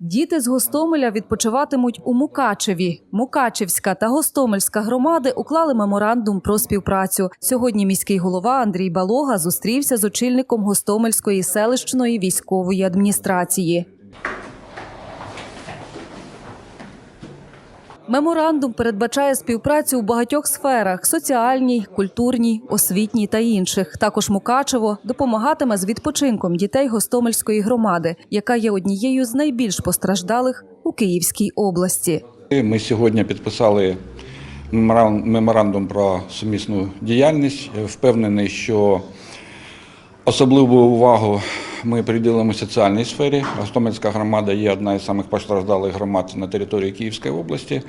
Діти з Гостомеля відпочиватимуть у Мукачеві. Мукачевська та Гостомельська громади уклали меморандум про співпрацю. Сьогодні міський голова Андрій Балога зустрівся з очільником Гостомельської селищної військової адміністрації. Меморандум передбачає співпрацю у багатьох сферах: соціальній, культурній, освітній та інших. Також Мукачево допомагатиме з відпочинком дітей Гостомельської громади, яка є однією з найбільш постраждалих у Київській області. Ми сьогодні підписали меморан- меморандум про сумісну діяльність. Впевнений, що особливу увагу ми приділимо соціальній сфері. Гостомельська громада є одна із самих постраждалих громад на території Київської області.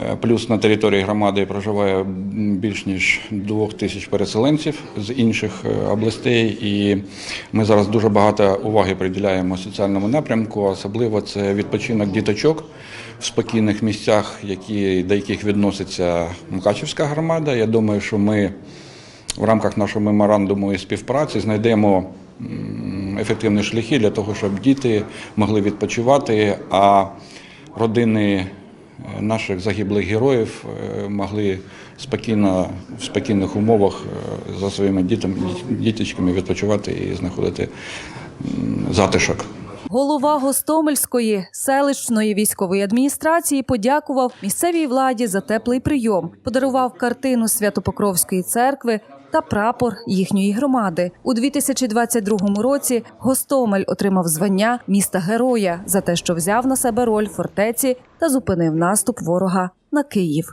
Е, Плюс на території громади проживає більш ніж двох тисяч переселенців з інших е, областей, і ми зараз дуже багато уваги приділяємо соціальному напрямку. Особливо це відпочинок діточок в спокійних місцях, які, до яких відноситься Мукачівська громада. Я думаю, що ми в рамках нашого меморандуму і співпраці знайдемо ефективні шляхи для того, щоб діти могли відпочивати, а родини е, наших загиблих героїв е, могли спокійно в спокійних умовах е, за своїми дітям, діточками відпочивати і знаходити затишок. Голова Гостомельської селищної військової адміністрації подякував місцевій владі за теплий прийом, подарував картину Святопокровської церкви та прапор їхньої громади. У 2022 році Гостомель отримав звання міста героя за те, що взяв на себе роль фортеці та зупинив наступ ворога на Київ.